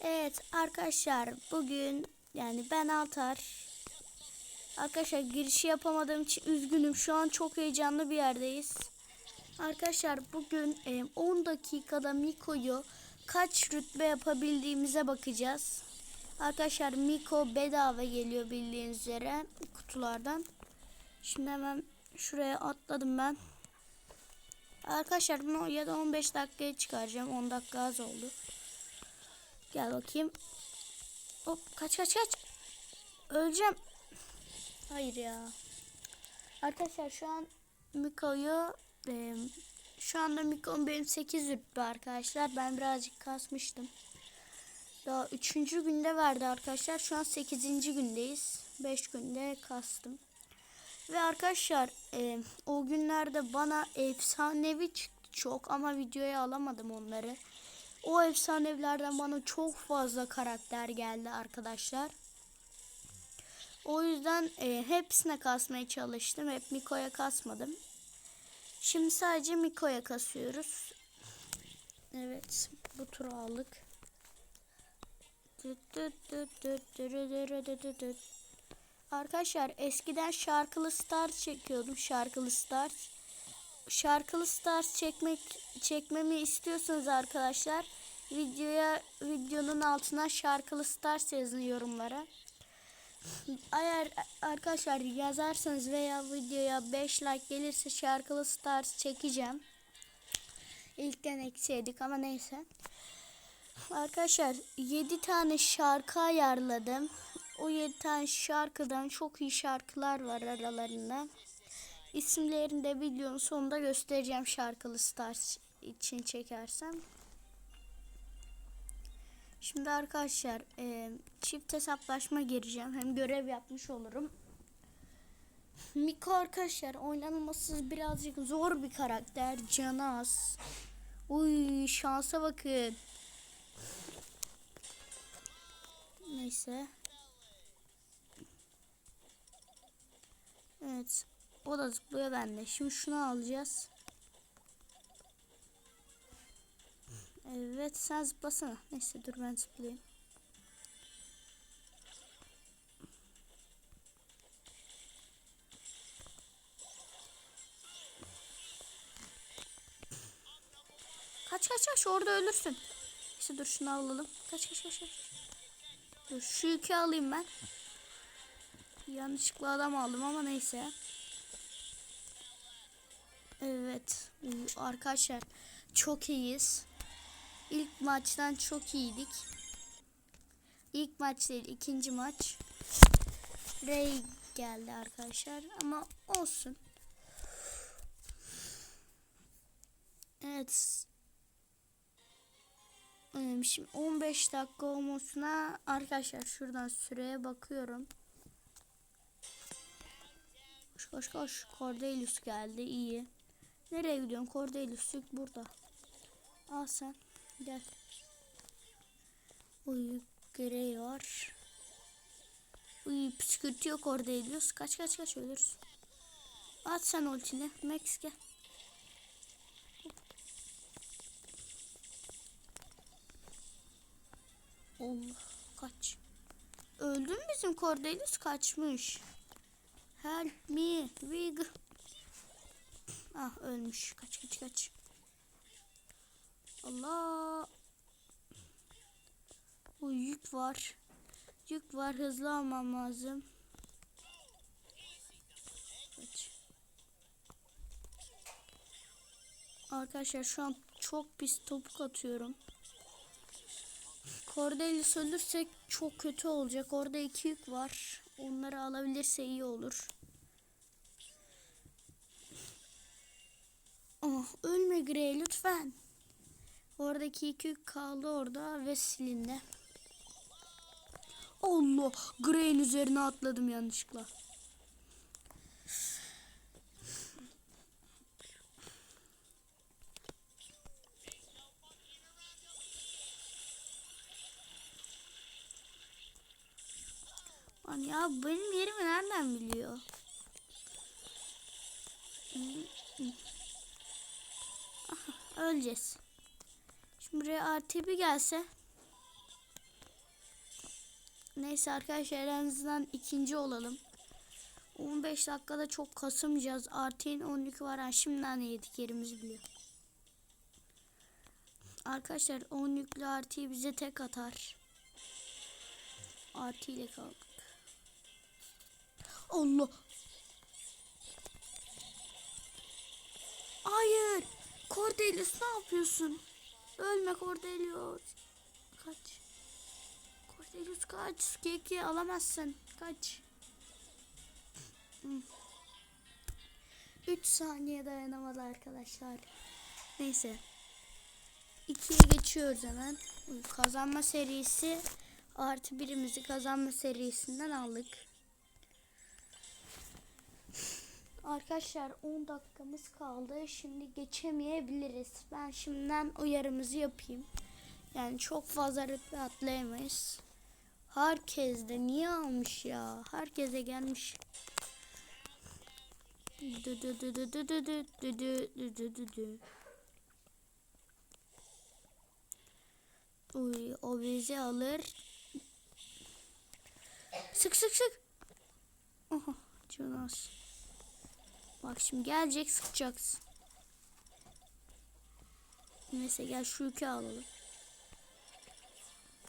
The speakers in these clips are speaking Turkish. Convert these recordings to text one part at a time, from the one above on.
Evet arkadaşlar bugün yani ben Altar. Arkadaşlar girişi yapamadığım için üzgünüm. Şu an çok heyecanlı bir yerdeyiz. Arkadaşlar bugün e, 10 dakikada Miko'yu kaç rütbe yapabildiğimize bakacağız. Arkadaşlar Miko bedava geliyor bildiğiniz üzere kutulardan. Şimdi hemen şuraya atladım ben. Arkadaşlar bunu ya da 15 dakikaya çıkaracağım. 10 dakika az oldu. Gel bakayım. Hop kaç kaç kaç. Öleceğim. Hayır ya. Arkadaşlar şu an Miko'yu e, şu anda Miko'nun benim 8 rütbe arkadaşlar. Ben birazcık kasmıştım. Daha 3. günde verdi arkadaşlar. Şu an 8. gündeyiz. 5 günde kastım. Ve arkadaşlar e, o günlerde bana efsanevi çıktı çok ama videoya alamadım onları. O efsanevilerden bana çok fazla karakter geldi arkadaşlar. O yüzden e, hepsine kasmaya çalıştım. Hep Miko'ya kasmadım. Şimdi sadece Miko'ya kasıyoruz. Evet bu turu aldık. Arkadaşlar eskiden şarkılı star çekiyordum. Şarkılı star. Şarkılı stars çekmek çekmemi istiyorsanız arkadaşlar videoya videonun altına şarkılı stars yazın yorumlara. Eğer arkadaşlar yazarsanız veya videoya 5 like gelirse şarkılı stars çekeceğim. İlkten eksiydik ama neyse. Arkadaşlar 7 tane şarkı ayarladım. O 7 tane şarkıdan çok iyi şarkılar var aralarında. İsimlerini de videonun sonunda göstereceğim şarkılı stars için çekersem. Şimdi arkadaşlar e, çift hesaplaşma gireceğim. Hem görev yapmış olurum. Miko arkadaşlar oynanılması birazcık zor bir karakter. Canı az. Uy şansa bakın. Neyse. Evet. O da zıplıyor ben de. Şimdi şunu alacağız. Evet sen zıplasana. Neyse dur ben zıplayayım. Kaç kaç kaç orada ölürsün. Neyse dur şunu alalım. Kaç kaç kaç kaç. Dur şu yükü alayım ben. Yanlışlıkla adam aldım ama neyse. Evet. Arkadaşlar çok iyiyiz. İlk maçtan çok iyiydik. İlk maç değil ikinci maç. Ray geldi arkadaşlar ama olsun. Evet. Şimdi 15 dakika olmasına arkadaşlar şuradan süreye bakıyorum. Koş koş koş. Cordelius geldi iyi. Nereye gidiyorsun Cordelius? Burada. Al sen. Gel. Uy gereği var. Uy püskürtüyor Cordelius. Kaç kaç kaç ölürsün. At sen ultini. Max gel. Allah kaç. Öldü mü bizim Cordelius? Kaçmış. Help me. Wig. Ah ölmüş. Kaç kaç kaç. Allah. Bu yük var. Yük var. Hızlı almam lazım. Kaç. Arkadaşlar şu an çok pis topuk atıyorum. Cordelius ölürsek çok kötü olacak. Orada iki yük var. Onları alabilirse iyi olur. Oh, ölme Grey lütfen. Oradaki iki kaldı orada ve silindi. Allah Grey'in üzerine atladım yanlışlıkla. Lan ya benim yerimi nereden biliyor? Öleceğiz. Şimdi buraya RTB gelse. Neyse arkadaşlar en azından ikinci olalım. 15 dakikada çok kasılmayacağız. Artin 12 var. Ha, şimdiden yedik yerimizi biliyor. Arkadaşlar 10 yüklü artıyı bize tek atar. Artı ile kaldık. Allah. Hayır. Cordelius ne yapıyorsun? Ölme Cordelius. Kaç. Cordelius kaç. Keki alamazsın. Kaç. 3 saniye dayanamadı arkadaşlar. Neyse. 2'ye geçiyoruz hemen. Kazanma serisi artı birimizi kazanma serisinden aldık. Arkadaşlar 10 dakikamız kaldı. Şimdi geçemeyebiliriz. Ben şimdiden uyarımızı yapayım. Yani çok fazla rütbe atlayamayız. Herkes de niye almış ya? Herkese gelmiş. Uy, o bizi alır. Sık sık sık. Aha, canası. Bak şimdi gelecek sıkacaksın. Neyse gel şu yükü alalım.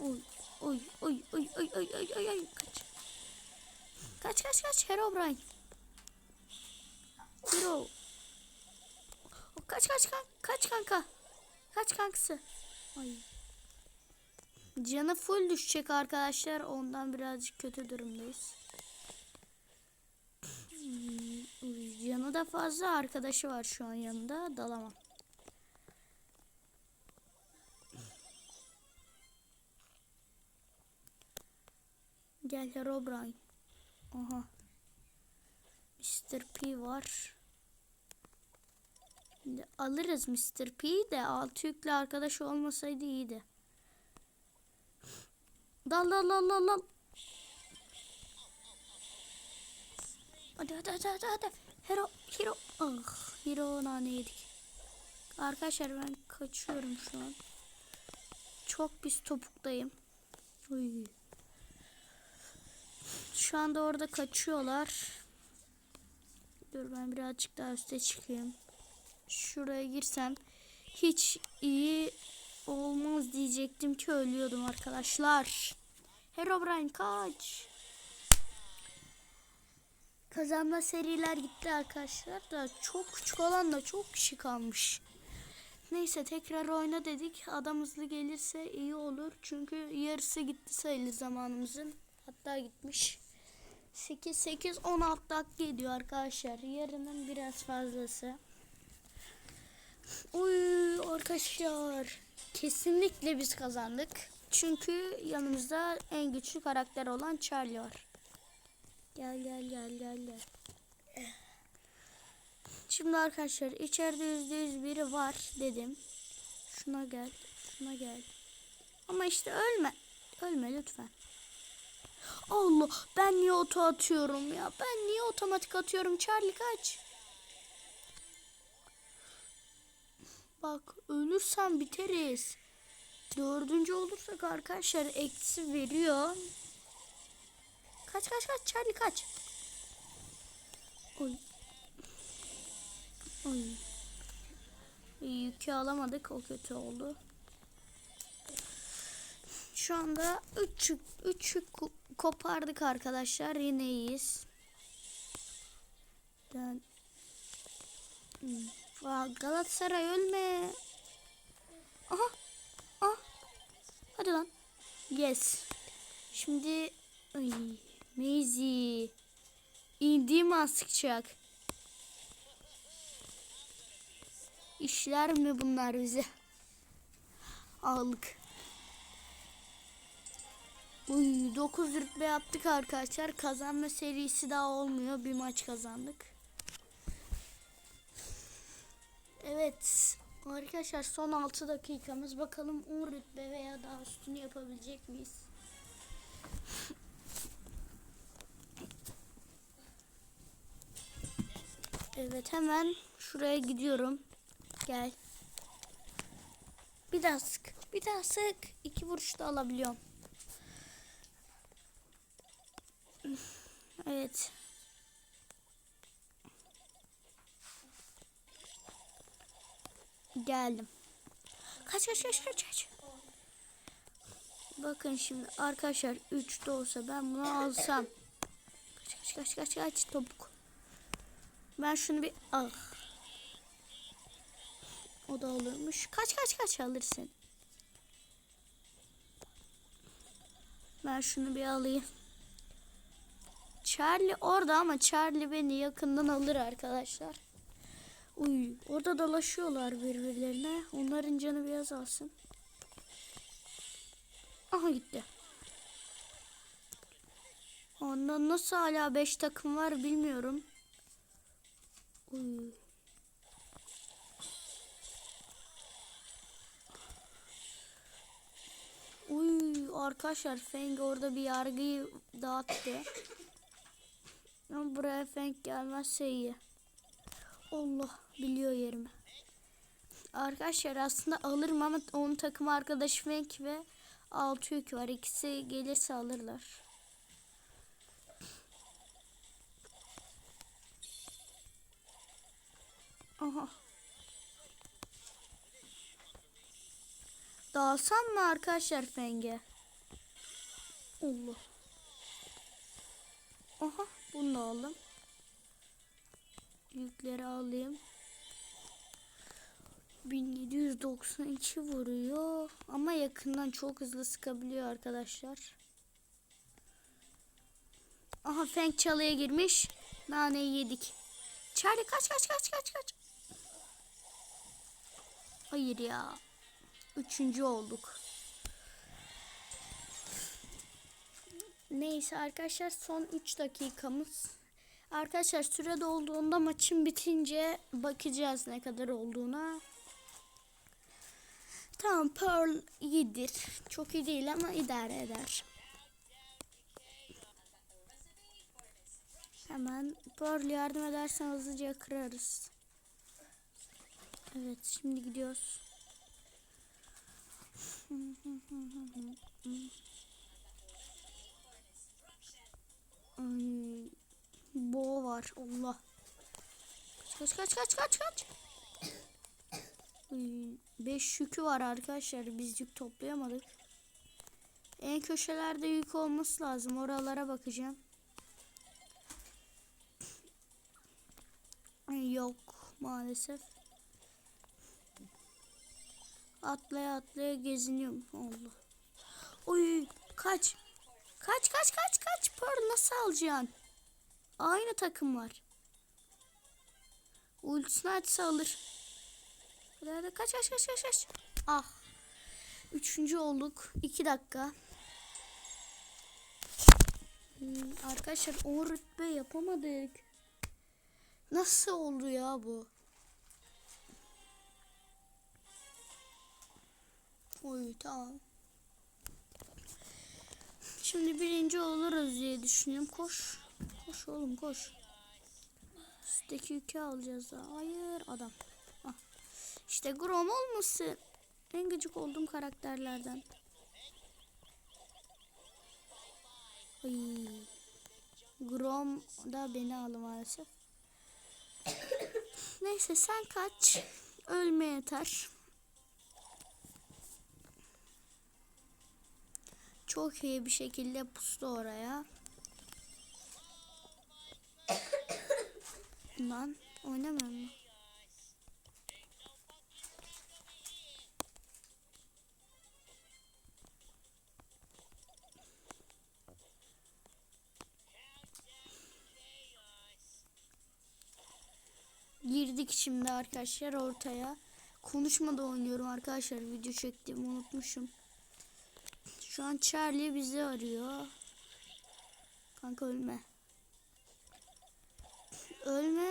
Oy oy oy oy oy oy oy oy oy kaç. Kaç kaç kaç Herobrine. Hero. O, kaç kaç kaç kaç kanka. Kaç kankası. Ay. Canı full düşecek arkadaşlar. Ondan birazcık kötü durumdayız. Canı da fazla arkadaşı var şu an yanında. Dalamam. Gel Herobrine. Aha. Mr. P var. Şimdi alırız Mr. P'yi de altı yüklü arkadaş olmasaydı iyiydi. Dal dal dal dal dal. Hadi hadi hadi hadi hadi. Hero hero. Ah hero nane yedik. Arkadaşlar ben kaçıyorum şu an. Çok pis topuktayım. Uy. Şu anda orada kaçıyorlar. Dur ben birazcık daha üste çıkayım. Şuraya girsem hiç iyi olmaz diyecektim ki ölüyordum arkadaşlar. Herobrine kaç. Kazanma seriler gitti arkadaşlar da çok küçük olan da çok kişi kalmış. Neyse tekrar oyna dedik. Adam hızlı gelirse iyi olur. Çünkü yarısı gitti sayılır zamanımızın. Hatta gitmiş. 8 8 16 dakika ediyor arkadaşlar. Yarının biraz fazlası. Uy arkadaşlar. Kesinlikle biz kazandık. Çünkü yanımızda en güçlü karakter olan Charlie var. Gel gel gel gel gel. Şimdi arkadaşlar içeride yüzde yüz biri var dedim. Şuna gel. Şuna gel. Ama işte ölme. Ölme lütfen. Allah ben niye oto atıyorum ya? Ben niye otomatik atıyorum? Charlie kaç. Bak ölürsem biteriz. Dördüncü olursak arkadaşlar eksi veriyor. Kaç kaç kaç Charlie kaç. Oy. Oy. Yükü alamadık o kötü oldu. Şu anda 3 yük, üç yük ko- kopardık arkadaşlar. Yine iyiyiz. Ben... Galatasaray ölme. Aha. Ah. Hadi lan. Yes. Şimdi ay, Maisie. İndiğim sıkacak. İşler mi bunlar bize? Aldık. Uy 9 rütbe yaptık arkadaşlar. Kazanma serisi daha olmuyor. Bir maç kazandık. Evet. Arkadaşlar son 6 dakikamız. Bakalım 10 rütbe veya daha üstünü yapabilecek miyiz? Evet hemen şuraya gidiyorum. Gel. Bir daha sık. Bir daha sık. İki vuruş da alabiliyorum. Evet. Geldim. Kaç kaç kaç kaç kaç. Bakın şimdi arkadaşlar 3 de olsa ben bunu alsam. Kaç kaç kaç kaç kaç topuk. Ben şunu bir ah. O da olurmuş. Kaç kaç kaç alırsın. Ben şunu bir alayım. Charlie orada ama Charlie beni yakından alır arkadaşlar. Uy, orada dolaşıyorlar birbirlerine. Onların canı biraz alsın. Aha gitti. Ondan nasıl hala 5 takım var bilmiyorum. Uy. Uy arkadaşlar Feng orada bir yargıyı dağıttı. Ama buraya Feng gelmezse iyi. Allah biliyor yerimi. Arkadaşlar aslında alırım ama onun takım arkadaşı Feng ve 6 yük var. İkisi gelirse alırlar. Aha. Dalsam mı arkadaşlar Feng'e? Allah. Aha bunu da aldım. Yükleri alayım. 1792 vuruyor. Ama yakından çok hızlı sıkabiliyor arkadaşlar. Aha Feng çalıya girmiş. Naneyi yedik. Charlie kaç kaç kaç kaç kaç. Hayır ya. Üçüncü olduk. Neyse arkadaşlar son 3 dakikamız. Arkadaşlar süre dolduğunda maçın bitince bakacağız ne kadar olduğuna. Tamam Pearl iyidir. Çok iyi değil ama idare eder. Hemen Pearl yardım edersen hızlıca kırarız. Evet şimdi gidiyoruz. Bo var Allah. Kaç kaç kaç kaç kaç. 5 yükü var arkadaşlar. Biz yük toplayamadık. En köşelerde yük olması lazım. Oralara bakacağım. Yok maalesef. Atlaya atlaya geziniyorum. Allah. Oy kaç. Kaç kaç kaç kaç. Pearl nasıl alacaksın? Aynı takım var. Ultisini açsa alır. Hadi kaç kaç kaç kaç kaç. Ah. Üçüncü olduk. İki dakika. Hmm, arkadaşlar 10 rütbe yapamadık. Nasıl oldu ya bu? Oy tamam. Şimdi birinci oluruz diye düşünüyorum. Koş. Koş oğlum koş. Üstteki yükü alacağız daha. Hayır adam. Ah. İşte Grom olması en gıcık olduğum karakterlerden. Ay. Grom da beni aldı maalesef. Neyse sen kaç. Ölme yeter. Çok iyi bir şekilde pustu oraya. Lan oynamıyor mu? Girdik şimdi arkadaşlar ortaya. Konuşmada oynuyorum arkadaşlar. Video çektiğimi unutmuşum. Şu an Charlie bizi arıyor. Kanka ölme. Ölme.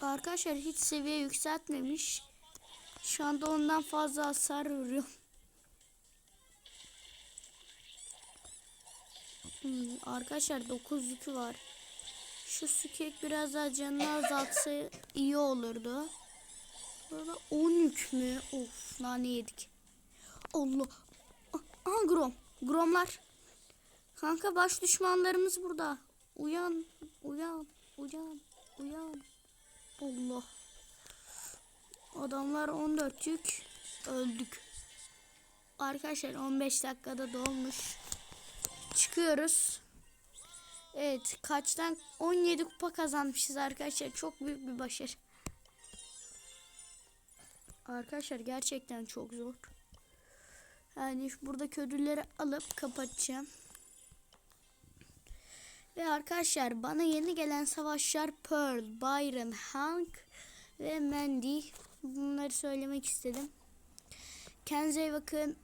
Arkadaşlar hiç seviye yükseltmemiş. Şu anda ondan fazla hasar vuruyor. Hmm, arkadaşlar 9 yükü var. Şu sükek biraz daha canını azaltsa iyi olurdu. Burada 10 yük mü? Of nane yedik. Allah. Ah, Aha Grom. Gromlar. Kanka baş düşmanlarımız burada. Uyan, uyan, uyan, uyan. Allah. Adamlar 14 yük. Öldük. Arkadaşlar 15 dakikada dolmuş. Çıkıyoruz. Evet kaçtan 17 kupa kazanmışız arkadaşlar. Çok büyük bir başarı. Arkadaşlar gerçekten çok zor. Yani buradaki ödülleri alıp kapatacağım. Ve arkadaşlar bana yeni gelen savaşçılar Pearl, Byron, Hank ve Mandy. Bunları söylemek istedim. Kendinize bakın.